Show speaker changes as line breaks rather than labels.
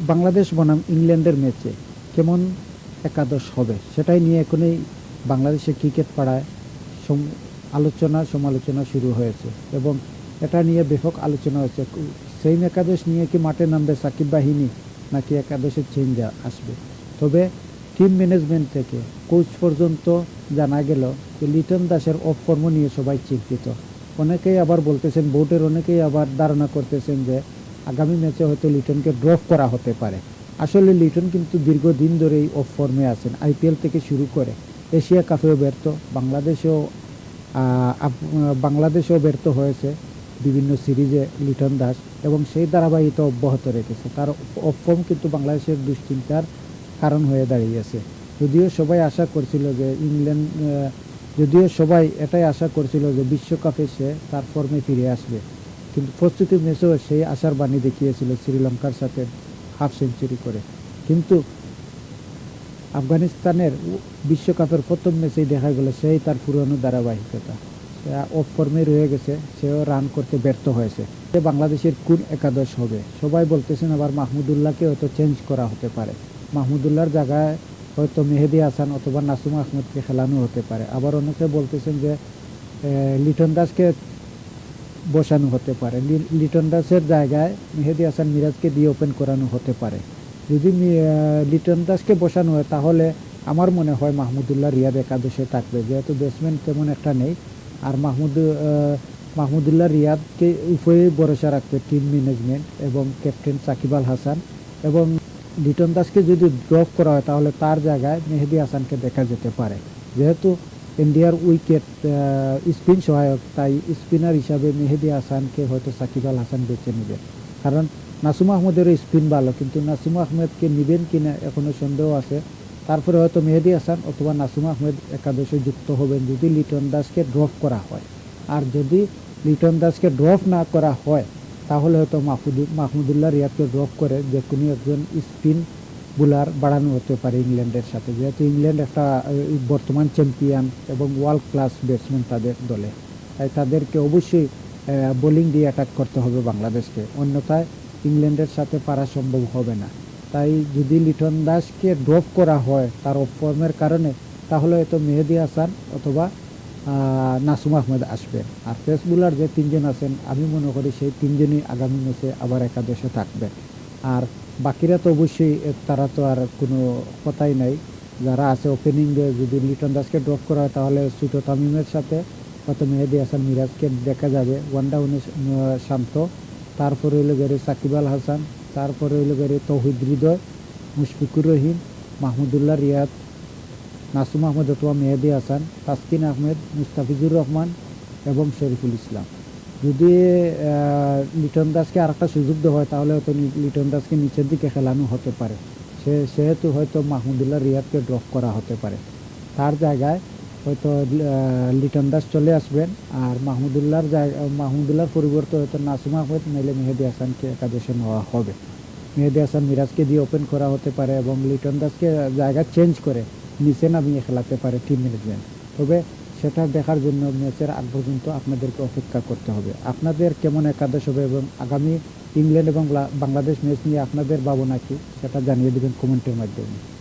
বাংলাদেশ বনাম ইংল্যান্ডের ম্যাচে কেমন একাদশ হবে? সেটাই নিয়ে এখনই বাংলাদেশের ক্রিকেট পাড়ায় আলোচনা, সমালোচনা শুরু হয়েছে এবং এটা নিয়ে ব্যাপক আলোচনা হয়েছে। সেম একাদশ নিয়ে কি মাঠে নামবে সাকিব বাহিনী নাকি একাদশের চেঞ্জ আসবে? তবে টিম ম্যানেজমেন্ট থেকে কোচ পর্যন্ত জানা গেল যে লিটন দাসের অফ কর্ম নিয়ে সবাই চিন্তিত। অনেকেই আবার বলতেছেন বোর্ডের অনেকেই আবার ধারণা করতেছেন যে আগামী ম্যাচে হয়তো লিটনকে ড্রপ করা হতে পারে। আসলে লিটন কিন্তু দীর্ঘদিন ধরেই অফ ফর্মে আছেন। আইপিএল থেকে শুরু করে এশিয়া কাপেও ব্যর্থ, বাংলাদেশেও বাংলাদেশেও ব্যর্থ হয়েছে বিভিন্ন সিরিজে লিটন দাস এবং সেই ধারাবাহিকতা অব্যাহত রেখেছে। তার অফ ফর্ম কিন্তু বাংলাদেশের দুশ্চিন্তার কারণ হয়ে দাঁড়িয়েছে। যদিও সবাই আশা করছিল যে ইংল্যান্ড যদিও সবাই এটাই আশা করছিল যে বিশ্বকাপে সে তার ফর্মে ফিরে আসবে। কিন্তু প্রস্তুতি ম্যাচেও সেই আশার বাণী দেখিয়েছিল শ্রীলঙ্কার সাথে হাফ সেঞ্চুরি করে। কিন্তু আফগানিস্তানের বিশ্বকাপের প্রথম ম্যাচেই দেখা গেল সেই তার পুরনো ধারাবাহিকতা। অফ ফর্মে রয়ে গেছে, সেও রান করতে ব্যর্থ হয়েছে। সে বাংলাদেশের কোন একাদশ হবে? সবাই বলতেছেন আবার মাহমুদুল্লাহকে হয়তো চেঞ্জ করা হতে পারে। মাহমুদুল্লাহর জায়গায় হয়তো মেহেদি হাসান অথবা নাসুম আহমদকে খেলানো হতে পারে। আবার অনেকে বলতেছেন যে লিটন দাসকে বসানো হতে পারে। লিটন দাসের জায়গায় মেহেদি হাসান মিরাজকে দিয়ে ওপেন করানো হতে পারে। যদি লিটন দাসকে বসানো হয়, তাহলে আমার মনে হয় মাহমুদুল্লাহ রিয়াদ একাদশে থাকবে। যেহেতু ব্যাটসম্যান তেমন একটা নেই, আর মাহমুদ মাহমুদুল্লাহ রিয়াদকে উপরে ভরসা রাখবে টিম ম্যানেজমেন্ট এবং ক্যাপ্টেন সাকিব আল হাসান। এবং লিটন দাসকে যদি ড্রপ করা হয়, তাহলে তার জায়গায় মেহেদি হাসানকে দেখা যেতে পারে। যেহেতু ইন্ডিয়ার উইকেট স্পিন সহায়ক তাই স্পিনার হিসাবে মেহেদি হাসানকে হয়তো সাকিব আল হাসান বেছে নেবেন কারণ নাসুম আহমেদেরও স্পিন ভালো, কিন্তু নাসুম আহমেদকে নেবেন কিনা এখনও সন্দেহ আছে। তারপরে হয়তো মেহেদি হাসান অথবা নাসুম আহমেদ একাদশে যুক্ত হবেন যদি লিটন দাসকে ড্রপ করা হয়। আর যদি লিটন দাসকে ড্রপ না করা হয়, তাহলে হয়তো মাহমুদ, মাহমুদুল্লাহ রিয়াদকে ড্রপ করে যে কোনো একজন স্পিন বোলার বাড়ানো হতে পারে ইংল্যান্ডের সাথে। যেহেতু ইংল্যান্ড একটা বর্তমান চ্যাম্পিয়ন এবং ওয়ার্ল্ড ক্লাস ব্যাটসম্যান তাদের দলে। তাই তাদেরকে অবশ্যই বোলিং দিয়ে অ্যাটাক করতে হবে বাংলাদেশকে। অন্যথায় ইংল্যান্ডের সাথে পারা সম্ভব হবে না। তাই যদি লিটন দাসকে ড্রপ করা হয় তার অফ ফর্মের কারণে, তাহলে হয়তো মেহেদি হাসান অথবা নাসুম আহমেদ আসবেন আর পেস বোলার যে তিনজন আছেন, আমি মনে করি সেই তিনজনই আগামী ম্যাচে আবার একাদশে থাকবেন আর বাকিরা তো অবশ্যই তারা তো আর কোনো কথাই নাই। যারা আছে ওপেনিংয়ে যদি লিটন দাসকে ড্রপ করা হয়, তাহলে সুটো তামিমের সাথে হয়তো মেহেদি হাসান মিরাজকে দেখা যাবে। ওয়ান ডাউনে শান্ত, তারপরে হইল গেলে সাকিব আল হাসান, তারপরে হইল গেলে তৌহিদ হৃদয়, মুশফিকুর রহিম, মাহমুদুল্লাহ রিয়াদ, নাসুম আহমেদ অথবা মেহেদি হাসান, তাসকিন আহমেদ, মুস্তাফিজুর রহমান এবং শরীফুল ইসলাম। যদি লিটন দাসকে আরেকটা সুযোগ দেওয়া হয়, তাহলে হয়তো লিটন দাসকে নিচের দিকে খেলানো হতে পারে। সে, সেহেতু হয়তো মাহমুদুল্লাহ রিয়াদকে ড্রপ করা হতে পারে। তার জায়গায় হয়তো লিটন দাস চলে আসবেন, আর মাহমুদুল্লাহর জায়গা, মাহমুদুল্লাহর পরিবর্তে হয়তো নাসুম আহমেদ, নাইলে মেহেদি হাসানকে একাদশে নেওয়া হবে। মেহেদি হাসান মিরাজকে দিয়ে ওপেন করা হতে পারে এবং লিটন দাসকে জায়গা চেঞ্জ করে নিচে নামিয়ে খেলাতে পারে টিম ম্যানেজমেন্ট তবে সেটা দেখার জন্য ম্যাচের আগ পর্যন্ত আপনাদেরকে অপেক্ষা করতে হবে। আপনাদের কেমন একাদশ হবে এবং আগামী ইংল্যান্ড এবং বাংলাদেশ ম্যাচ নিয়ে আপনাদের ভাবনা কি, সেটা জানিয়ে দেবেন কমেন্টের মাধ্যমে।